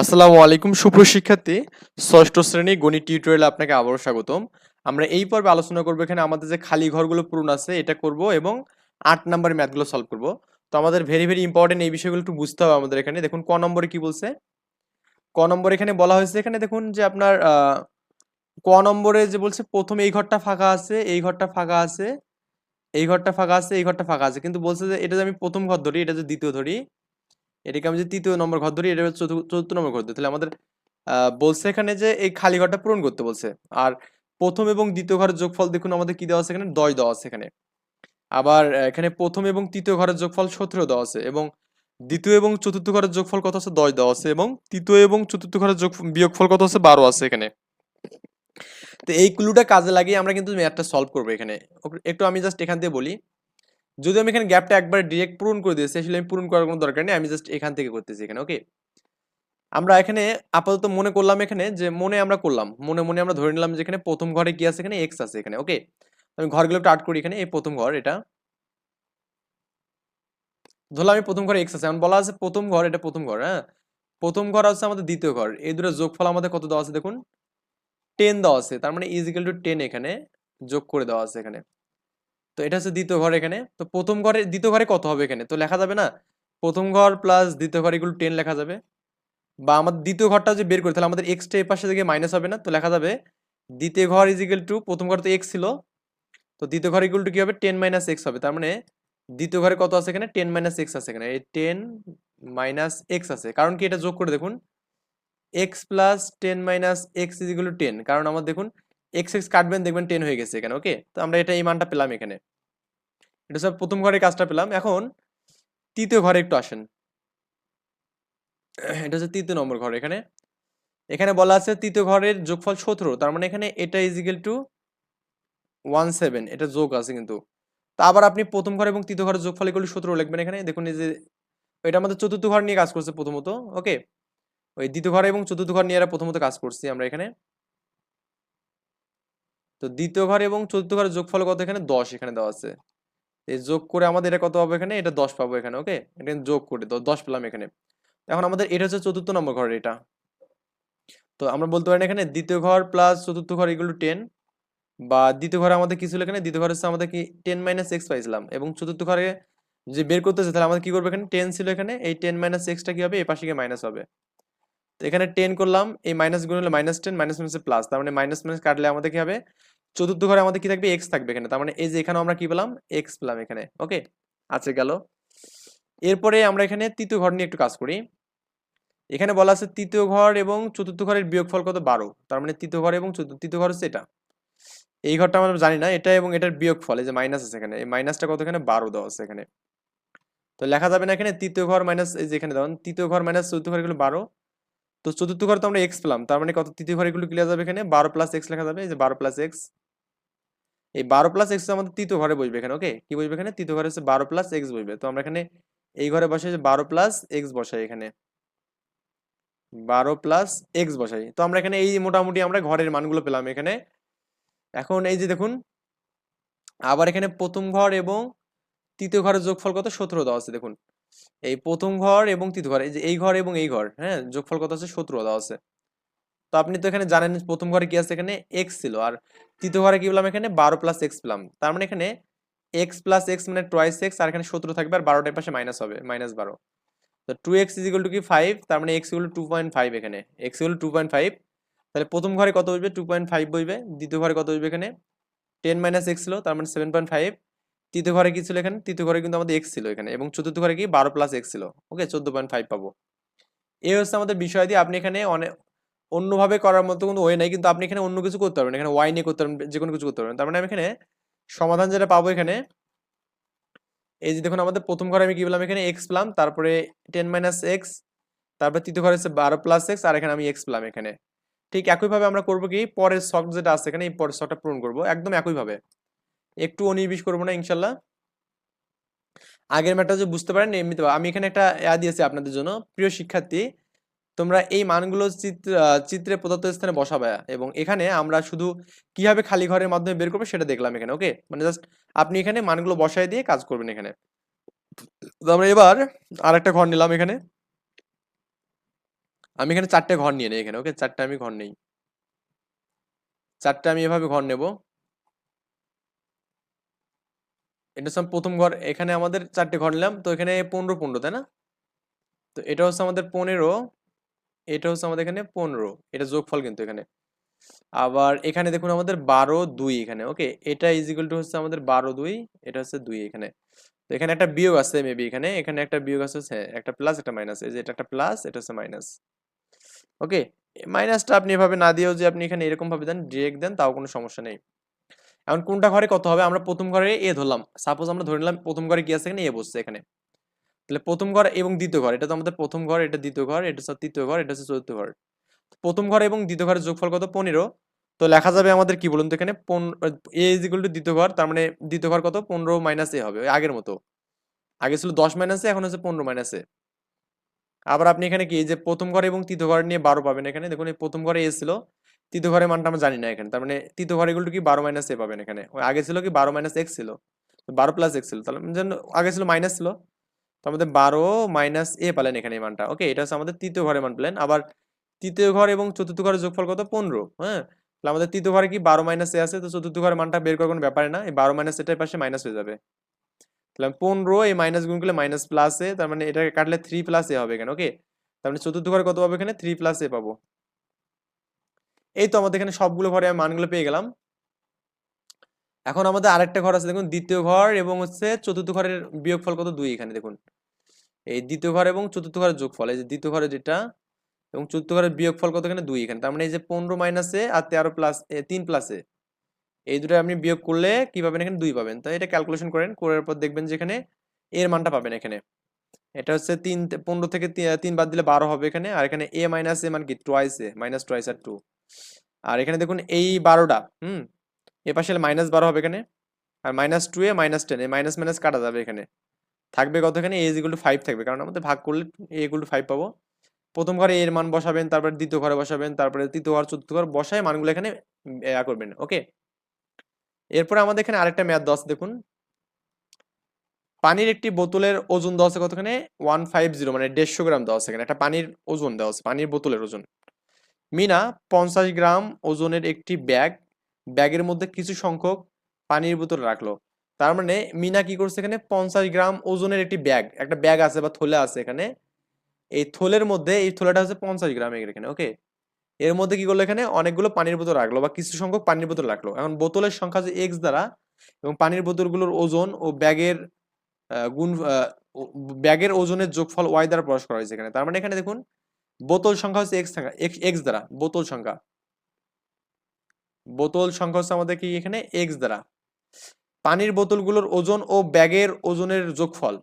আসসালামু আলাইকুম সুপ্রশিক্ষার্থী ষষ্ঠ শ্রেণি গণিত টিউটোরিয়ালে আপনাকে আবারও স্বাগতম। আমরা এই পর্বে আলোচনা করব এখানে আমাদের যে খালি ঘরগুলো পূরণ আছে, এটা করব এবং আট নাম্বার ম্যাথগুলো সলভ করব। তো আমাদের ভেরি ভেরি ইম্পর্টেন্ট এই বিষয়গুলো একটু বুঝতে হবে আমাদের এখানে। দেখুন, ক নম্বরে কি বলছে? ক নম্বরে এখানে বলা হয়েছে, এখানে দেখুন যে আপনার ক নম্বরে যে বলছে, প্রথম এই ঘরটা ফাঁকা আছে, এই ঘরটা ফাঁকা আছে, এই ঘরটা ফাঁকা আছে, এই ঘরটা ফাঁকা আছে। কিন্তু বলছে যে, এটা যে আমি প্রথম ঘর ধরি, এটা যে দ্বিতীয় ধরি এটাকে আমি যে তৃতীয় নম্বর ঘর ধরি, এটা চতুর্থ নম্বর ঘর ধরি। তাহলে আমাদের বলছে এখানে যে এই খালি ঘরটা পূরণ করতে বলছে। আর প্রথম এবং দ্বিতীয় ঘরের যোগফল দেখুন, আমাদের কি দেওয়া আছে এখানে? দশ দেওয়া আছে এখানে। আবার এখানে প্রথম এবং তৃতীয় ঘরের যোগফল সতেরো দেওয়া আছে এবং দ্বিতীয় এবং চতুর্থ ঘরের যোগফল কত আছে? দশ দেওয়া আছে এবং তৃতীয় এবং চতুর্থ ঘরের যোগ, বিয়োগফল কত আছে? বারো আছে এখানে। তো এই ক্লুটা কাজে লাগিয়ে আমরা কিন্তু ম্যাথটা সলভ করব এখানে। একটু আমি জাস্ট এখান থেকে বলি। যদি আমি এখানে গ্যাপটা একবার ডিরেক্ট পূরণ করে দিয়েছি আসলে আমি পূরণ করার কোনো দরকার নেই, আমি জাস্ট এখান থেকে করতেছি এখানে ওকে আমরা এখানে আপাতত মনে করলাম এখানে যে মনে আমরা করলাম, মনে মনে আমরা ধরে নিলাম যে এখানে প্রথম ঘরে কি আছে? এখানে এক্স আছে এখানে ওকে আমি ঘরগুলো একটু আট করি এখানে, এই প্রথম ঘর এটা। ধরলাম আমি প্রথম ঘরে এক্স আছে, এখন বলা আছে প্রথম ঘর, এটা প্রথম ঘর হ্যাঁ? প্রথম ঘর আছে আমাদের দ্বিতীয় ঘর, এই দুটো যোগফল আমাদের কত দেওয়া আছে দেখুন? টেন দেওয়া আছে, তার মানে ইজিক্যাল টু টেন এখানে যোগ করে দেওয়া আছে এখানে। তো এটা হচ্ছে দ্বিতীয় ঘর এখানে। তো প্রথম ঘরে, দ্বিতীয় ঘরে কত হবে এখানে? তো লেখা যাবে না? প্রথম ঘর প্লাস দ্বিতীয় ঘর এগুলো টেন লেখা যাবে। বা আমাদের দ্বিতীয় ঘরটা যে বের করি, তাহলে আমাদের এক্সটা এই পাশে থেকে মাইনাস হবে না? তো লেখা যাবে, দ্বিতীয় ঘর ইজিক্যাল টু প্রথম ঘর তো এক্স ছিল। তো দ্বিতীয় ঘর ইকুয়াল টু কি হবে? টেন মাইনাস এক্স হবে। তার মানে দ্বিতীয় ঘরে কত আছে এখানে? টেন মাইনাস এক্স আছে এখানে। এই টেন মাইনাস এক্স আছে। কারণ কি? এটা যোগ করে দেখুন। X plus ten minus x is equal to ten কারণ আমার দেখুন এক্স এক্স কাটবেন, দেখবেন টেন হয়ে গেছে এখানে ওকে তো আমরা এটা এই মানটা পেলাম এখানে। এটা সব প্রথম ঘরের কাজটা পেলাম। এখন তৃতীয় ঘরে একটু আসেন। এটা হচ্ছে তৃতীয় নম্বর ঘর এখানে। এখানে বলা আছে তৃতীয় ঘরের যোগফল সতেরো, তার মানে এখানে এটা ইজিক্যাল টু ওয়ান সেভেন এটা যোগ আছে কিন্তু। তা আবার আপনি প্রথম ঘর এবং তৃতীয় ঘরের যোগফল এগুলো সতেরো লিখবেন এখানে। দেখুন এই যে, এটা আমাদের চতুর্থ ঘর নিয়ে কাজ করছে প্রথমত ওকে ওই দ্বিতীয় ঘর এবং চতুর্থ ঘর নিয়ে এরা প্রথমত কাজ করছি আমরা এখানে। তো দ্বিতীয় ঘর এবং চতুর্থ ঘরের যোগফল কত এখানে? দশ এখানে দেওয়া আছে। এই যোগ করে আমাদের এটা কত হবে এখানে? এটা দশ পাবো এখানে ওকে এটা যোগ করে দ- দশ পেলাম এখানে। এখন আমাদের এটা হচ্ছে চতুর্থ নম্বর ঘর এটা। তো আমরা বলতে পারি এখানে দ্বিতীয় ঘর প্লাস চতুর্থ ঘর এগুলো টেন বা দ্বিতীয় ঘরে আমাদের কি ছিল এখানে? দ্বিতীয় ঘরে আমাদের কি টেন মাইনাস এক্স পাইছিলাম এবং চতুর্থ ঘরে যে বের করতেছে তাহলে আমাদের কি করবে এখানে? টেন ছিল এখানে, এই টেন মাইনাস এক্সটা কি হবে? এই পাশে গিয়ে মাইনাস হবে। তো এখানে টেন করলাম, এই মাইনাস গুণ হলে minus ten minus minus plus তার মানে মাইনাস মাইনাস কাটলে আমাদের কি হবে? চতুর্থ ঘরে আমাদের কি থাকবে? এক্স থাকবে এখানে। তার মানে এই যে এখানে আমরা কি পেলাম? এক্স পেলাম এখানে। ওকে আছে গেল। এরপরে আমরা এখানে তৃতীয় ঘর নিয়ে একটু কাজ করি। এখানে বলা আছে তৃতীয় ঘর এবং চতুর্থ ঘরের বিয়োগফল কত? বারো। তার মানে তৃতীয় ঘর এবং তৃতীয় ঘর হচ্ছে এটা। এই ঘরটা আমরা জানি না, এটা এবং এটার বিয়োগফল, এই যে মাইনাস আছে এখানে। এই মাইনাসটা কত এখানে? বারো দেওয়া আছে এখানে। তো লেখা যাবে না এখানে তৃতীয় ঘর মাইনাস এই যে এখানে দেখুন, তৃতীয় ঘর মাইনাস চতুর্থ ঘর এগুলো বারো। তো চতুর্থ ঘর তো আমরা এক্স পেলাম। তার মানে কত? তৃতীয় ঘর এগুলো ক্লিয়ার যাবে এখানে। বারো প্লাস এক্স লেখা যাবে। যে বারো প্লাস এক্স এই বারো প্লাস এক্স আমাদের তৃতীয় ঘরে বসবে এখানে ওকে কি বসবে এখানে? তৃতীয় ঘরে হচ্ছে বারো প্লাস এক্স বসবে। তো আমরা এখানে এই ঘরে বসাই যে বারো প্লাস এক্স বসাই এখানে। বারো প্লাস এক্স বসাই। তো আমরা এখানে এই মোটামুটি আমরা ঘরের মানগুলো পেলাম এখানে। এখন এই যে দেখুন, আবার এখানে প্রথম ঘর এবং তৃতীয় ঘরের যোগফল কত? সতেরো দেওয়া আছে দেখুন। এই প্রথম ঘর এবং তৃতীয় ঘর, এই যে এই ঘর এবং এই ঘর হ্যাঁ? যোগফল কত আছে? সতেরো দেওয়া আছে। তো আপনি তো এখানে জানেন প্রথম ঘরে কি আছে? এখানে এক্স ছিল। আর তৃতীয় ঘরে কি পেলাম এখানে? বারো প্লাস এক্স পেলাম। তার মানে এখানে এক্স প্লাস এক্স মানে টয়েস এক্স আর এখানে সতেরো থাকবে, আর বারোটার পাশে মাইনাস হবে মাইনাস বারো। তো two x is equal to কি? ফাইভ তার মানে x equal to point five এখানে। X equal to point five তাহলে প্রথম ঘরে কত বসবে? টু পয়েন্ট ফাইভ বসবে। দ্বিতীয় ঘরে কত বসবে এখানে? টেন মাইনাস এক্স ছিল, তার মানে সেভেন পয়েন্ট ফাইভ তৃতীয় ঘরে কি ছিল এখানে? তৃতীয় ঘরে কিন্তু আমাদের এক্স ছিল এখানে এবং চতুর্থ ঘরে কি? বারো প্লাস এক্স ছিল। ওকে চোদ্দ পয়েন্ট ফাইভ পাবো। এই হচ্ছে আমাদের বিষয় দিয়ে আপনি এখানে অনেক অন্যভাবে করার মতো কোনো ওয়ে নাই, কিন্তু আপনি এখানে অন্য কিছু করতে পারবেন। এখানে ওয়াই নিয়ে করতে পারবেন, যে কোনো কিছু করতে পারবেন। তার মানে আমি এখানে সমাধান যেটা পাবো এখানে, এই যে দেখুন আমাদের প্রথম ঘরে আমি কি পেলাম? এখানে এক্স পেলাম, তারপরে টেন মাইনাস এক্স তারপর তৃতীয় ঘরে হচ্ছে বারো প্লাস এক্স আর এখানে আমি এক্স পেলাম এখানে। ঠিক একইভাবে আমরা করব কি? পরের শখ যেটা আছে এখানে, এই পরের শখটা পূরণ করব, একদম একইভাবে। একটু অনির্বিশ করব না, ইনশাল্লাহ। আগের ম্যাটটা যে বুঝতে পারেন এমনিতে আমি এখানে একটা অ্যা দিয়েছি আপনাদের জন্য। প্রিয় শিক্ষার্থী, তোমরা এই মানগুলো চিত্র চিত্রে প্রদত্ত স্থানে বসাবে এবং এখানে আমরা শুধু কীভাবে খালি ঘরের মাধ্যমে বের করব সেটা দেখলাম এখানে ওকে মানে জাস্ট আপনি এখানে মানগুলো বসায় দিয়ে কাজ করবেন এখানে। আমরা এবার আর একটা ঘর নিলাম এখানে। আমি এখানে চারটে ঘর নিয়ে নেই এখানে ওকে চারটে আমি ঘর নেই। চারটে আমি এভাবে ঘর নেব। এটা হচ্ছে প্রথম ঘর, এখানে আমাদের চারটে ঘর নিলাম, তো এখানে পনেরো পনেরো, তাই না? তো এটা হচ্ছে আমাদের পনেরো, এটা হচ্ছে আমাদের এখানে পনেরো, এটা যোগফল কিন্তু এখানে। আবার এখানে দেখুন আমাদের বারো দুই এখানে, ওকে? এটা ইজিক্যাল টু হচ্ছে আমাদের বারো দুই, এটা হচ্ছে দুই এখানে। তো এখানে একটা বিয়োগ আছে মেবি এখানে এখানে একটা বিয়োগ আছে হ্যাঁ একটা প্লাস একটা মাইনাস এই যে এটা একটা প্লাস এটা হচ্ছে মাইনাস ওকে? মাইনাসটা আপনি এভাবে না দিয়েও যে আপনি এখানে এরকম ভাবে দেন ডিরেক্ট দেন, তাও কোনো সমস্যা নেই। এখন কোনটা ঘরে কত হবে? আমরা প্রথম ঘরে এ ধরলাম। সাপোজ আমরা ধরে নিলাম প্রথম ঘরে কি আছে এখানে? এ বসছে এখানে। তাহলে প্রথম ঘর এবং দ্বিতীয় ঘর, এটা তো আমাদের প্রথম ঘর, এটা দ্বিতীয় ঘর, এটা হচ্ছে তৃতীয় ঘর, এটা হচ্ছে চতুর্থ ঘর। প্রথম ঘর এবং দ্বিতীয় ঘরের যোগফল কত? পনেরো। তো লেখা যাবে আমাদের কি বলুন তো এখানে? এ ইজ ইকুয়াল টু দ্বিতীয় ঘর, তার মানে দ্বিতীয় ঘর কত? পনেরো মাইনাস এ হবে আগের মতো। আগে ছিল দশ মাইনাসে এখন হচ্ছে পনেরো মাইনাসে আবার আপনি এখানে কি যে প্রথম ঘর এবং তৃতীয় ঘর নিয়ে বারো পাবেন এখানে। দেখুন, এই প্রথম ঘরে এ ছিল তৃতীয় ঘরের মানটা আমরা জানি না এখানে। তার মানে তৃতীয় ঘর এগুলো কি? বারো মাইনাস এ পাবেন এখানে। আগে ছিল কি? বারো মাইনাস এক্স ছিল। বারো প্লাস এক্স ছিল। তাহলে যেন আগে ছিল মাইনাস ছিল। তো আমাদের বারো মাইনাস এ পেলেন এখানে এই মানটা। ওকে এটা হচ্ছে আমাদের তৃতীয় ঘরের মান পেলেন আবার তৃতীয় ঘর এবং চতুর্থ ঘরের যোগফল কত? পনেরো। হ্যাঁ? তাহলে আমাদের তৃতীয় ঘরে কি? বারো মাইনাস এ আছে। তো চতুর্থ ঘরের মানটা বের করার কোনো ব্যাপারে না। এই বারো মাইনাস এটার পাশে মাইনাস হয়ে যাবে। তাহলে পনেরো, এই মাইনাস গুণ করলে মাইনাস প্লাস এ তার মানে এটাকে কাটলে থ্রি প্লাস এ হবে এখানে। ওকে তার মানে চতুর্থ ঘরে কত পাবো এখানে? থ্রি প্লাস এ পাবো। এই তো আমাদের এখানে সবগুলো ঘরে আমি মানগুলো পেয়ে গেলাম। এখন আমাদের আরেকটা ঘর আছে, দেখুন, দ্বিতীয় ঘর এবং হচ্ছে চতুর্থ ঘরের বিয়োগফল কত? দুই এখানে, দেখুন। এই দ্বিতীয় ঘর এবং চতুর্থ ঘরের যোগফল, এই যে দ্বিতীয় ঘরের যেটা এবং চতুর্থ ঘরের বিয়োগফল কত এখানে? দুই এখানে। তার মানে এই যে পনেরো মাইনাসে আর তেরো প্লাস তিন প্লাসে এই দুটো আপনি বিয়োগ করলে কি পাবেন? এখানে দুই পাবেন। তো এটা ক্যালকুলেশন করেন, করার পর দেখবেন যে এখানে এর মানটা পাবেন এখানে। এটা হচ্ছে তিন, পনেরো থেকে তিন বাদ দিলে বারো হবে এখানে, আর এখানে এ মাইনাস এ মানে কি? টোয়াইস এ মাইনাস টোয়াইস আর টু আর এখানে দেখুন এই বারোটা, হুম? এ পাশে মাইনাস বারো হবে এখানে। আর minus two a minus ten a minus minus কাটা যাবে এখানে। থাকবে কত এখানে এ ইকুয়াল টু ফাইভ থাকবে। কারণ আমাদের ভাগ করলে এ ইকুয়াল টু ফাইভ পাবো। প্রথম ঘরে এর মান বসাবেন, তারপরে দ্বিতীয় ঘরে বসাবেন, তারপরে তৃতীয় ঘর, চতুর্থ ঘর, বসায় মানগুলো এখানে করবেন, ওকে? এরপরে আমাদের এখানে আরেকটা ম্যাথ দশ দেখুন। পানির একটি বোতলের ওজন দেওয়া আছে কতখানে? ওয়ান ফাইভ জিরো মানে দেড়শো গ্রাম দেওয়া আছে এখানে। একটা পানির ওজন দেওয়া আছে, পানির বোতলের ওজন। মিনা, পঞ্চাশ গ্রাম ওজনের একটি ব্যাগ। ব্যাগের মধ্যে কিছু সংখ্যক পানির বোতল রাখল। তার মানে মিনা কি করছে এখানে? পঞ্চাশ গ্রাম ওজনের একটি ব্যাগ, একটা ব্যাগ আছে বা থলে আছে এখানে। এই থলের মধ্যে, এই থলেটা হচ্ছে পঞ্চাশ গ্রাম এখানে, ওকে? এর মধ্যে কি করল এখানে? অনেকগুলো পানির বোতল রাখল বা কিছু সংখ্যক পানির বোতল রাখল। এখন বোতলের সংখ্যা যে এক্স দ্বারা এবং পানির বোতলগুলোর ওজন ও ব্যাগের গুণ ব্যাগের ওজনের যোগফল ওয়াই দ্বারা প্রকাশ করা হয়েছে এখানে। তার মানে এখানে দেখুন বোতল সংখ্যা হচ্ছে এক্স সংখ্যা এক্স দ্বারা, বোতল সংখ্যা। বোতল সংখ্যা হচ্ছে আমাদের কি এখানে? এক্স দ্বারা। পানির বোতলগুলোর ওজন ও ব্যাগের ওজনের যোগফল।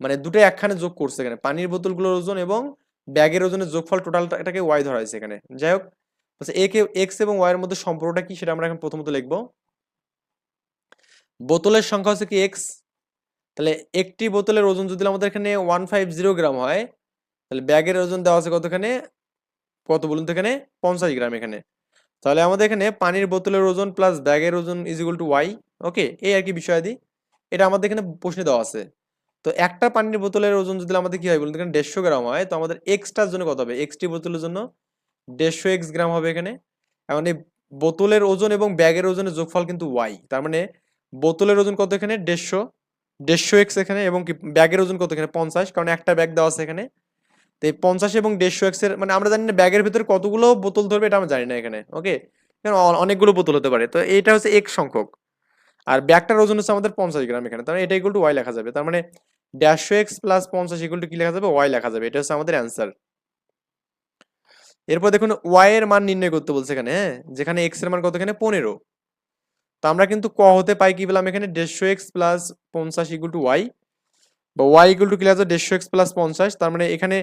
মানে দুটো একখানে যোগ করছে এখানে। পানির বোতলগুলোর ওজন এবং ব্যাগের ওজনের যোগফল টোটালটা এটাকে ওয়াই ধরা হয়েছে এখানে। যাই হোক এ কে এক্স এবং ওয়াই এর মধ্যে সম্পর্কটা কি সেটা আমরা এখন প্রথমত লিখব। বোতলের সংখ্যা হচ্ছে কি এক্স তাহলে একটি বোতলের ওজন যদি আমাদের এখানে ওয়ান ফাইভ জিরো গ্রাম হয় তাহলে ব্যাগের ওজন দেওয়া আছে কতখানে? কত বলুন তো এখানে? পঞ্চাশ গ্রাম এখানে। তাহলে আমাদের এখানে পানির বোতলের ওজন প্লাস ব্যাগের ওজন is equal to y okay এই আর কি বিষয়াদি এটা আমাদের এখানে প্রশ্নে দেওয়া আছে। তো একটা পানির বোতলের ওজন যদি আমাদের কি হয় বলুন এখানে দেড়শো গ্রাম হয়, তো আমাদের এক্সটার জন্য কত হবে? এক্সটি বোতলের জন্য দেড়শো এক্স গ্রাম হবে এখানে। এখন এই বোতলের ওজন এবং ব্যাগের ওজনের যোগফল কিন্তু ওয়াই তার মানে বোতলের ওজন কত এখানে? দেড়শো। দেড়শো এক্স এখানে এবং কি ব্যাগের ওজন কত এখানে? পঞ্চাশ। কারণ একটা ব্যাগ দেওয়া আছে এখানে। তো এই পঞ্চাশ এবং দেড়শো এক্সের মানে আমরা জানি না ব্যাগের ভিতরে কতগুলো বোতল ধরবে এটা আমরা জানি না এখানে ওকে অনেকগুলো বোতল হতে পারে। তো এইটা হচ্ছে এক সংখ্যক। আর ব্যাগটার ওজন হচ্ছে আমাদের পঞ্চাশ গ্রাম এখানে, তার মানে এটা ইকুয়াল টু ওয়াই লেখা যাবে। তার মানে দেড়শো এক্স প্লাস পঞ্চাশ ইকুয়াল টু কি লেখা যাবে? ওয়াই লেখা যাবে। এটা হচ্ছে আমাদের অ্যান্সার এরপর দেখুন ওয়াই এর মান নির্ণয় করতে বলছে এখানে হ্যাঁ? যেখানে এক্সের মান কত? এখানে পনেরো। তো আমরা কিন্তু ক হতে পাই কি বললাম এখানে? দেড়শো এক্স প্লাস পঞ্চাশ ইকুয়াল টু ওয়াই বা ওয়াই ইকুয়াল টু কি লেখা যাবে? দেড়শো এক্স প্লাস পঞ্চাশ, তার মানে এখানে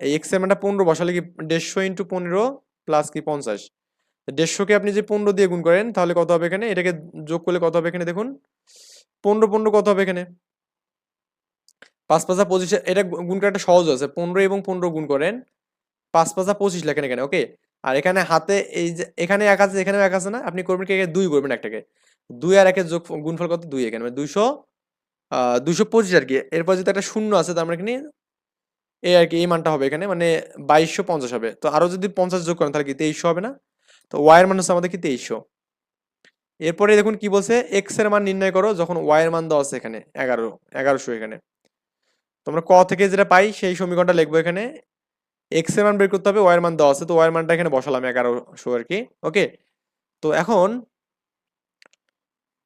এই এক্সের মানটা পনেরো বসালে কি দেড়শো ইন্টু পনেরো প্লাস কি পঞ্চাশ? দেড়শোকে আপনি যে পনেরো দিয়ে গুণ করেন, তাহলে কত হবে এখানে? এটাকে যোগ করলে কত হবে এখানে দেখুন? পনেরো পনেরো কত হবে এখানে? পাঁচ পাঁচা পঁচিশ এটা গুণ করাটা সহজ আছে। পনেরো এবং পনেরো গুণ করেন, পাঁচ পাঁচা পঁচিশ লেখেন এখানে ওকে আর এখানে হাতে এই যে, এখানে এক আছে, এখানেও এক আছে না? আপনি করবেন কি দুই করবেন একটাকে। দুই আর একের যোগ, গুণফল কত? দুই এখানে। মানে দুইশো দুইশো পঁচিশ আর কি। এরপর যদি একটা শূন্য আছে, তার মানে এখানে এই আর কি, এই মানটা হবে এখানে মানে বাইশশো পঞ্চাশ হবে। তো আরও যদি পঞ্চাশ যোগ করেন, তাহলে কি তেইশশো হবে না? তো ওয়াই এর মান হচ্ছে আমাদের কি তেইশশো। এরপরে দেখুন কি বলছে এক্সের মান নির্ণয় করো, যখন ওয়াই এর মান দেওয়া আছে এখানে, এগারো, এগারোশো এখানে। তোমরা ক থেকে যেটা পাই, সেই সমীকরণটা লিখব এখানে। এক্সের মান বের করতে হবে ওয়াই এর মান দেওয়া আছে, তো ওয়াই এর মানটা এখানে বসালাম, এগারোশো আর কি, ওকে? তো এখন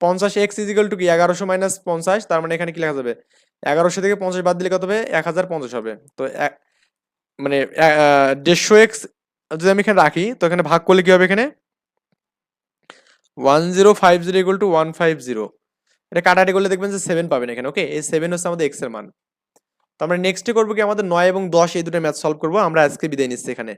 পঞ্চাশ এক্স ইজিক্যাল টু কি, এগারোশো মাইনাস পঞ্চাশ, তার মানে এখানে কি লেখা যাবে? এগারোশো থেকে পঞ্চাশ বাদ দিলে কত হবে? এক হাজার পঞ্চাশ হবে। তো মানে দেড়শো এক্স, যদি আমি এখানে রাখি, তো এখানে ভাগ করলে কি হবে এখানে? One zero five zero equal to one five zero. এটা কাটাকাটি করলে দেখবেন যে সেভেন পাবেন এখানে ওকে এই সেভেন হচ্ছে আমাদের এক্সের মান। তো আমরা নেক্সটে করব কি? আমাদের নয় এবং দশ এই দুটো ম্যাথ সলভ করব। আমরা আজকে বিদায় নিচ্ছি এখানে।